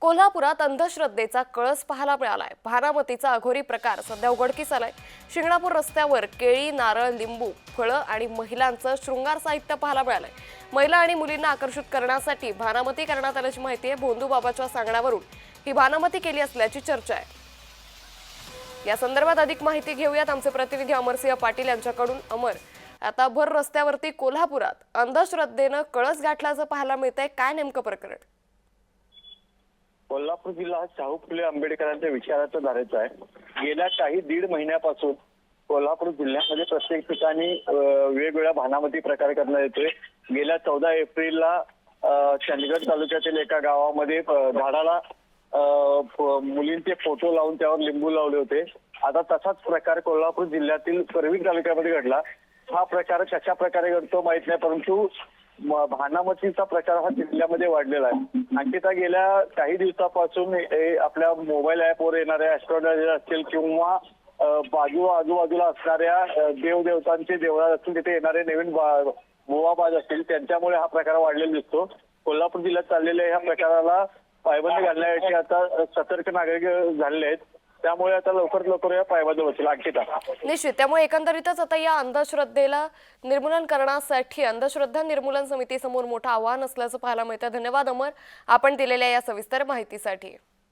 कोल्हापुरात अंधश्रद्धेचा कळस पाहायला मिळालाय. भारामतीचा अघोरी प्रकार सध्या उघडकीस आलाय शिंगणापूर रस्त्यावर केळी नारळ लिंबू फळं आणि महिलांचं शृंगार साहित्य पाहायला मिळालंय. महिला आणि मुलींना आकर्षित करण्यासाठी भानामती करण्यात आल्याची माहिती आहे. भोंदू बाबाच्या सांगण्यावरून ही भानामती केली असल्याची चर्चा आहे. या संदर्भात अधिक माहिती घेऊयात आमचे प्रतिनिधी अमरसिंह पाटील यांच्याकडून. अमर आता भर रस्त्यावरती कोल्हापुरात अंधश्रद्धेनं कळस गाठल्याचं पाहायला मिळतंय. काय नेमकं प्रकरण? कोल्हापूर जिल्हा हा शाहू फुले आंबेडकरांच्या विचाराचा धाराचा आहे. गेल्या काही दीड महिन्यापासून कोल्हापूर जिल्ह्यामध्ये प्रत्येक ठिकाणी वेगवेगळ्या भानामती प्रकार करण्यात येतोय. गेल्या चौदा एप्रिलला चंदगड तालुक्यातील एका गावामध्ये झाडाला मुलींचे फोटो लावून त्यावर लिंबू लावले होते. आता तसाच प्रकार कोल्हापूर जिल्ह्यातील करवीर तालुक्यामध्ये घडला. हा प्रकार कशा प्रकारे घडतो माहीत नाही परंतु भानामतीचा प्रकार हा जिल्ह्यामध्ये वाढलेला आहे. अंकिता गेल्या काही दिवसापासून हे आपल्या मोबाईल ऍपवर येणाऱ्या ऍस्ट्रॉलॉजर असतील किंवा बाजू आजूबाजूला असणाऱ्या देवदेवतांचे देवळात असतील तिथे येणारे नवीन बा- असतील त्यांच्यामुळे हा प्रकार वाढलेला दिसतो. कोल्हापूर जिल्ह्यात चाललेल्या ह्या प्रकाराला पायबंदी घालण्यासाठी आता सतर्क नागरिक झालेले आहेत. त्यामुळे आता लवकरात लवकर या पायबंदी बसेल अंकिता निश्चित. त्यामुळे एकंदरीतच आता या अंधश्रद्धेला निर्मूलन करण्यासाठी अंधश्रद्धा निर्मूलन समितीसमोर मोठं आव्हान असल्याचं पाहायला मिळतं धन्यवाद अमर. आपण दिलेल्या या सविस्तर माहितीसाठी.